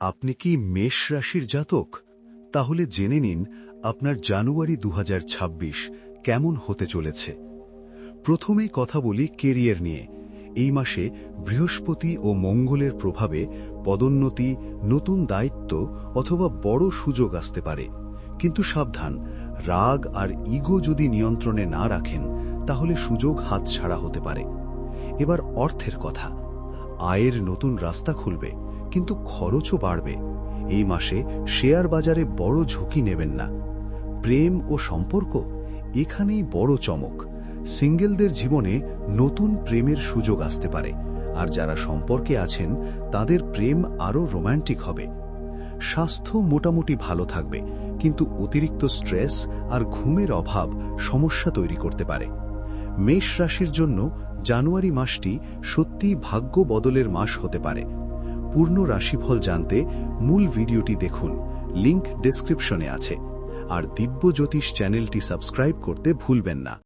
আপনি কি মেষ রাশির জাতক? তাহলে জেনে নিন আপনার জানুয়ারি দু হাজার ছাব্বিশ কেমন হতে চলেছে। প্রথমে কথা বলি কেরিয়ার নিয়ে। এই মাসে বৃহস্পতি ও মঙ্গলের প্রভাবে পদোন্নতি, নতুন দায়িত্ব অথবা বড় সুযোগ আসতে পারে। কিন্তু সাবধান, রাগ আর ইগো যদি নিয়ন্ত্রণে না রাখেন, তাহলে সুযোগ হাতছাড়া হতে পারে। এবার অর্থের কথা। আয়ের নতুন রাস্তা খুলবে, কিন্তু খরচও বাড়বে। এই মাসে শেয়ার বাজারে বড় ঝুঁকি নেবেন না। প্রেম ও সম্পর্ক, এখানেই বড় চমক। সিঙ্গেলদের জীবনে নতুন প্রেমের সুযোগ আসতে পারে, আর যারা সম্পর্কে আছেন, তাদের প্রেম আরও রোম্যান্টিক হবে। স্বাস্থ্য মোটামুটি ভালো থাকবে, কিন্তু অতিরিক্ত স্ট্রেস আর ঘুমের অভাব সমস্যা তৈরি করতে পারে। মেষ রাশির জন্য জানুয়ারি মাসটি সত্যিই ভাগ্য বদলের মাস হতে পারে। পূর্ণ রাশিফল জানতে মূল ভিডিওটি দেখুন, লিংক ডিসক্রিপশনে আছে। আর দিব্য জ্যোতিষ চ্যানেলটি সাবস্ক্রাইব করতে ভুলবেন না।